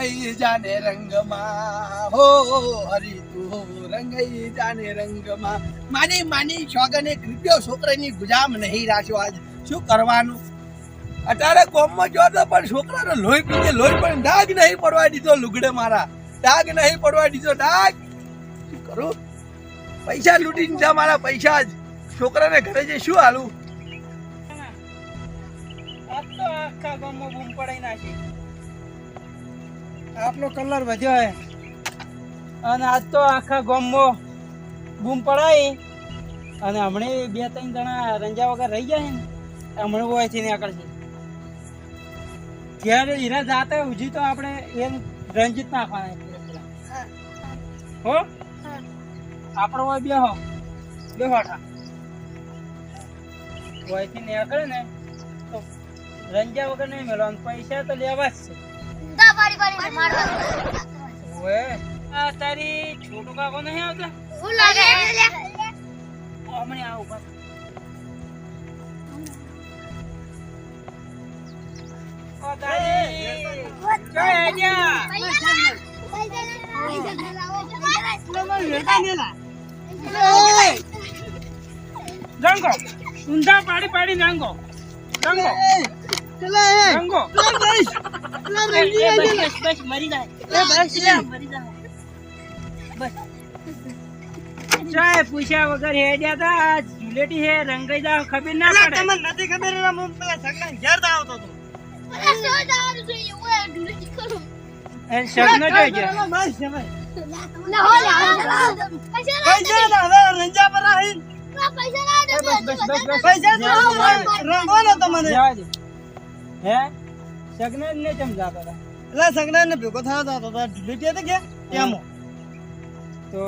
રંગાઈ જાને રંગમાં. હો હરી તું રંગઈ જાને રંગમાં. માની માની શોગને કૃત્યો છોકરાની ગુજામ નહીં રાખ્યો આજ. શું કરવાનું? અત્યારે કોમમાં જો તો પણ છોકરાનો લોહી પીને લોહી પણ ડાગ નહીં પડવા દીધો લુગડે મારા. ડાગ નહીં પડવા દીધો ડાગ શું કરું? પૈસા લૂંટીને દીધા મારા પૈસા જ. છોકરાને ઘરે જઈ શું હાલું? આખા ગામમાં બૂમ પડાઈ નાખી. આપણો કલર વધ્યો હે. અને આજ તો આખા ગામમાં બૂમ પડાઈ. અને હમણે બે ત્રણ જણા રંજા વગર રહી જાય ને. હમણે હોય ને આગળ છે. જ્યારે હીરા જાતે ઉજી તો આપણે એમ રંજીત નાખવાના હો? આપણો હોય બે હો બે હોઠા હોયથી નીકળે ને તો રંજા વગર નહીં મેળવાનું. પૈસા તો લેવા જ છે. પાડી પાડીને મારવા. ઓએ આ તારી છોટુ કાકો નહીં આવતા? હું લાગે? હમણાં આવું પાછું. ઓ તારી. ક્યાં આગ્યા? રંગો ઊંધા પાડી પાડી રંગો રંગો રંગો એ, બસ, બસ, બસ, મરી જાય મરી જાય બસ. ચાય પૂછ્યા વગર હેડ્યા તા જુલેટી હે રંગાઈ જાવ ખબર ના પડે નથી ખબર એના હું પેલા સગડા ઘેર તો આવતો એ પૈસા ના હવે રંજા પર આવીન પૈસા તો રંગો નો તમને. હે? શગનો ને ચમ જાતો હતા? એટલે સગડા ને ભેગો થયો તો તો ઢીલી હતી કેમ તો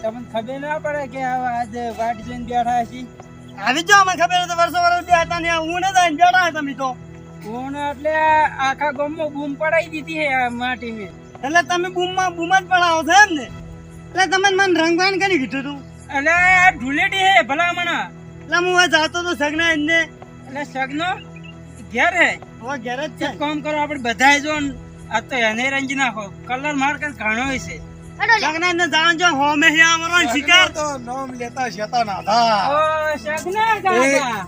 તમને ખબર ના પડે કે આજે વાટ જોઈને બેઠા છીએ આવી જાઓ મને ખબર હતી વર્ષો વર્ષ બે હતા ને હું ને જઈને બેઠા હતા તમે તો. કોણ એટલે આખા ગામમાં બૂમ પડાવી દીધી હે આ માટી મેં. એટલે તમે બૂમમાં બૂમ જ પડાવો છો એમ ને? એટલે તમે મને રંગવાન કરી કીધું તું. એટલે આ ઢુલેટી હે મને એટલે હું જાતો તો સગના એને એટલે શગનો ઘેર? હે ઓ ઘેર જ છે. કામ કરો આપણે બધાય જો આ તો એને રંજી નાખો. કલર માર કે ઘણો છે. લગ્ન ને જાણ જો હોમે હે અમારો શિકાર. તો નામ લેતા શેતા ના થા ઓ શગના કાકા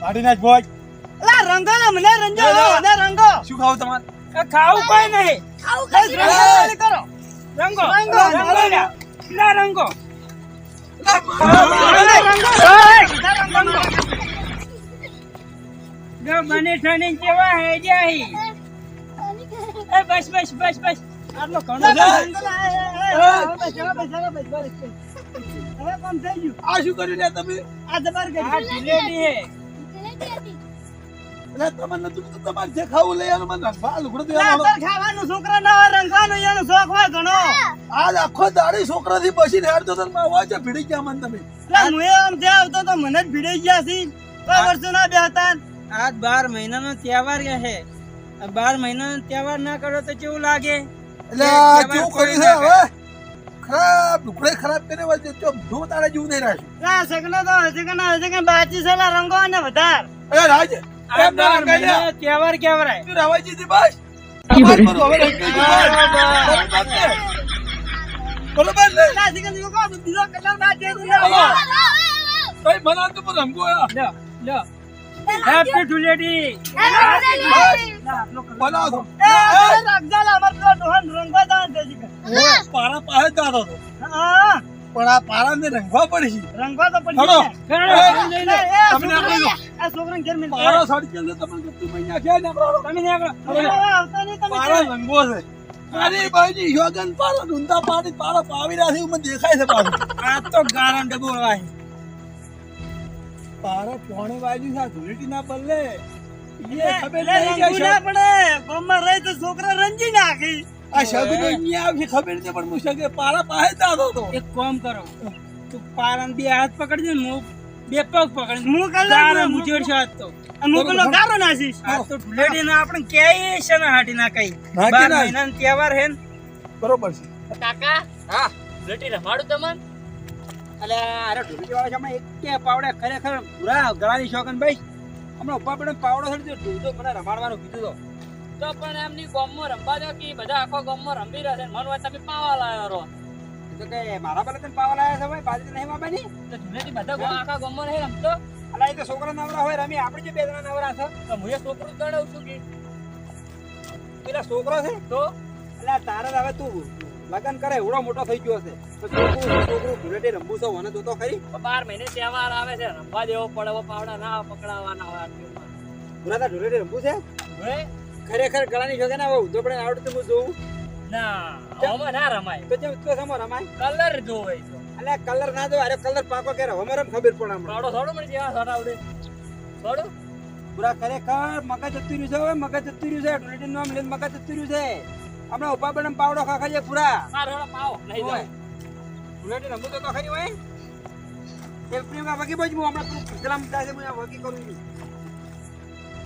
કાઢી નાખ બોજ લા રંગો લા મને રંજો મને રંગો. શું ખાવ તમાર? ખાવું કોઈ નહીં. બસ રંગો કરો. રંગો રંગો, રંગો લ્યા. લ્યા રંગો. ઠણી કેવા હે જાહી એ બસ બસ બસ બસ. આટલો ઘણો હવે છે. થઈ ગયું? આ શું કર્યું લે તમે? આ જબર આ કરી હે. એટલે તમને નતું કીધું તમારે જે ખાવું લઈ આવો મને રંગવા લુગડું આ. તો ખાવાનું છોકરા ના હોય રંગવાનું એનો શોખ હોય ઘણો. આજ આખો દાડી છોકરાથી પછી હેડતો તો માં વાંચે ભીડી ગયા મને તમે. એટલે હું આવતો તો મને જ ભીડાઈ ગયા છે. કોઈ વર્ષો ના બે હતા આજ બાર મહિનાનો તહેવાર છે આ બાર મહિનાનો તહેવાર ના કરો તો કેવું લાગે? એટલે એ આ કહેવાય કેવું કર્યું છે હવે? ખરાબ લુગડે ખરાબ કરીને વચ્ચે જો જો તારે જેવું નહીં ના સગનો તો હજી કે ના હજી કે બાચી છે રંગો ને વધાર. એ રાજ એમ ના તહેવાર તું રાવાજી બસ? કરું. બરોબર ને? ના કો કલર લા. તો રંગો લ્યો લ્યો. હેપી ધુલેટી એ અમાર પેલો ડોહન રંગવા કે. પારા પાસે જ જાતો હા. પણ આ પારાને રંગવા પડી રંગવા તો પડી તમને આપણે આ છોકરાને ઘેર મિલ. પારો છે તમને ગમતું મહિના છે ને આપણો. તમે નીકળો હવે આવતા નહીં તમે પારો રંગવો છે. અરે ભાઈજી યોગન પારો પાડી પારો પાવી રહ્યા છે મને દેખાય છે પાછું. આ તો ગારણ ડબો છે પારો પોણી વાજી છે આ ના બદલે એ ખબર નહીં કે ના પડે. ગામમાં રહી તો છોકરા રંજી નાખી. આ શગનો અહીંયા આવશે ખબર નથી પણ હું શગે પારા પાસે જ જાતો એક કામ કરો. તું પારાને બે હાથ પકડજે ને હું બે પગ પકડી હું મુજોડશો આજ તો. હું પેલો ગારો નાખીશ. આ તો ધુલેટી ના આપણે ક્યાંય છે ને હાટી ના કઈ બાર નાખ. તહેવાર હે બરોબર છે. કાકા હા. લેટી રમાડું તમને? એટલે અરે ઢોલકી વાળા છે એક કે પાવડે ખરેખર પૂરા ગળાની શોખન ભાઈ હમણાં ઉપર પડે પાવડો થયો ઢોલતો મને રમાડવાનું કીધું તો. તો પણ એમની ગોમમાં રમવા દો કે બધા આખો ગોમમાં રમી રહ્યા છે મન હોય તમે પાવા લાવ્યો રહો. તો કે મારા પર તને પાવા લાયા છે ભાઈ બાજરી નહીં વાપરની તો ધૂળેટી બધા આખા ગોમમાં નહીં રમતો? અલા એ તો છોકરા નવરા હોય રમી. આપણે જે બે જણા નવરા છે. તો હું એ છોકરું ગણાવું છું કે? પેલા છોકરો છે? તો? અલા તારે હવે તું લગન કરે એવડો મોટો થઈ ગયો હશે. તો છોકરું છોકરું ધૂળેટી રમવું છે મને જોતો ખરી. બાર મહિને તહેવાર આવે છે રમવા દેવો પડે પાવડા ના પકડાવાના હોય આટલીમાં. પૂરા તાર ધૂળેટી રમવું છે. ખરેખર ગળાની જોગે ના હવે ઉધો પડે આવડતું હું જોઉં. ના આમાં ના રમાય. તો જેમ તો સમો રમાય? કલર જોવે તો અલ્યા કલર ના જો અરે કલર પાકો કે હવે મને ખબર પડે હમણાં. પાવડો થોડો મળી જેવા થોડા આવડે. થોડો? પૂરા ખરેખર મગજ જતું રહ્યું છે મગજ જતું રહ્યું છે. ધૂળેટી નામ લઈને મગજ જતું રહ્યું છે. હમણાં ઊભા બને પાવડો ખાખા છે પૂરા. પાવ. નહીં. જાવ ધૂળેટી રમવું તો ખરી હોય. એક પ્રેમમાં વગી બોજ હું હમણાં મુદ્દા છે હું વગી કરું છું.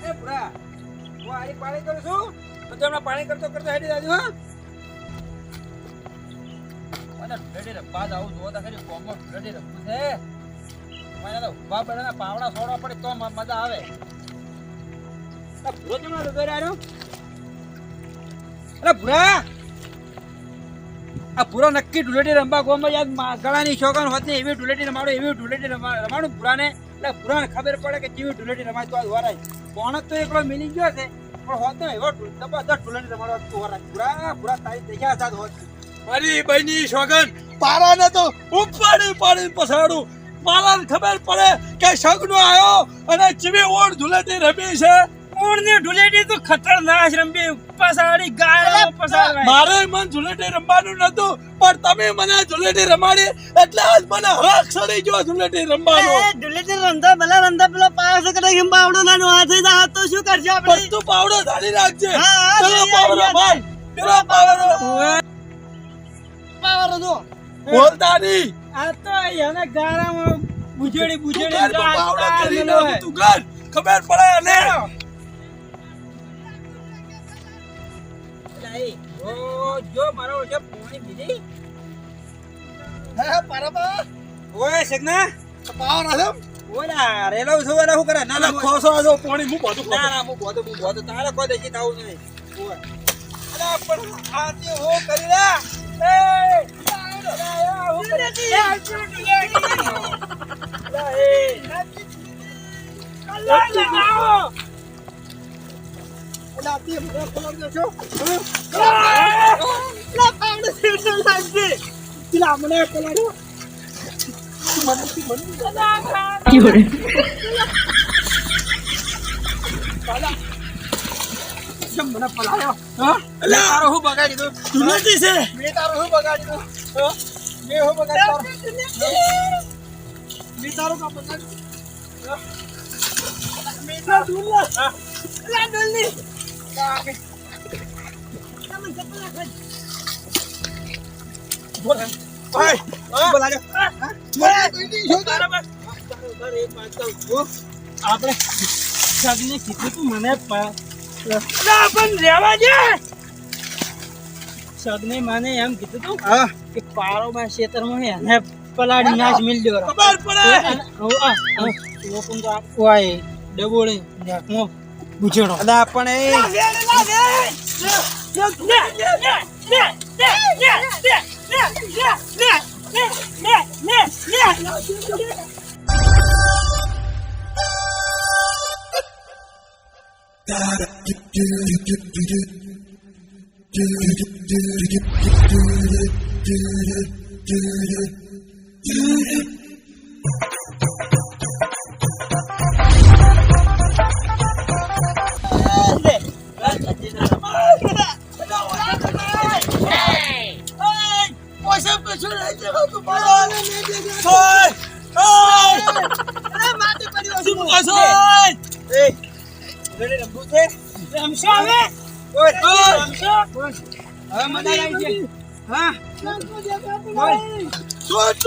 એ પૂરા. હું આરી પાણી કરું છું. તો હમણાં પાણી કરતો કરતો હેડી જાજો હા. મને રમવા જ આવું જોવો તો ખરી કોમો ધૂળેટી રમવું છે? મને તો ઊભા બને પાવડા છોડવા પડે તો મજા આવે. ભૂરો ના રહ્યો અરે ભૂરા! આ પૂરો નક્કી ઢુલેટી રમવા ગોમાં યાદ ગળાની શોખન હોત ને એવી ઢુલેટી રમાડો, એવી ઢુલેટી રમા- રમાડું પૂરાને એટલે પૂરાને ખબર પડે કે કેવી ઢુલેટી રમાય તો આ વરાય. તો એકલો મિલી ગયો છે હોત ને એવો જબરદસ્ત ઢુલેટી રમાડો તો વરાય. પૂરા પૂરા તારી દેખ્યા હતા હોત. મારી બહેની સોગન પારાને તો ઉપાડી પાડી પસાડું મારાને ખબર પડે કે શગનો આવ્યો અને ચીવી ઓણ ધૂળેટી રમી છે. ઊંડની ઢુલેટી તો? ખતરનાક રંબી પસાડી ગાય પસાડવાય મારે મન ધૂળેટી રમવાનું નતું પણ તમે મને ધૂળેટી રમાડી એટલે આજ મને હરાક સડી ગયો ધૂળેટી રમવાનો. ધૂળેટી રમતા ભલા રમતા પેલો પાસ કરે કેમ પાવડો નાનો હાથે જાય તો શું આપણે? પણ તું પાવડો ધારી રાખજે. પેલો પાવડો ભાઈ પેલો પાવડો. પાવડો જો બોલતા નહીં આ તો એને ગારામાં બુજેડી બુજેડી પાવડો કરી તું ઘર. ખબર પડે અને એ, જો જો મારો જે પોણી બીજી હે પરબા ઓય શેખના પાવર આલમ ઓલા રેલો છું ઓલા શું કરે? ના ના ખોસો આજો પાણી હું બધું ના ના હું બોધો હું બોધો. તારે કોઈ દેખી થાવું નહીં. ઓય. અલા પણ આ હો કરી રા એ અલા હું કરે એ કલર લગાવો. ઓલા મને ખબર દે લા પાવડો સેટો લાગશે પેલા મને કેમ મને હા અલા તારો હું બગાડી ધૂળેટી છે મેં તારું હું બગાડી દઉં હા? શું બગાડી તારું મેં તારો કામ બગાડ્યું હા? મેં હા, ચપ્પલ નાખો બોલ. ભાઈ, હા? બોલાજો મને કોઈ દી શું કરે? આપણે સગને કીધું તું મને પ- ના પણ રેવા દે સગને મને એમ કીધું તું હા કે પારોમાં ખેતરમાં એને પલાડી નાશ મિલ દો ખબર પડે ડબોળે હું બુજેડો અલા પણ એ પૈસા રમશો હવે? બોલ રમશો? બોલ હવે મજા આવી છે હા. બોલ સોચ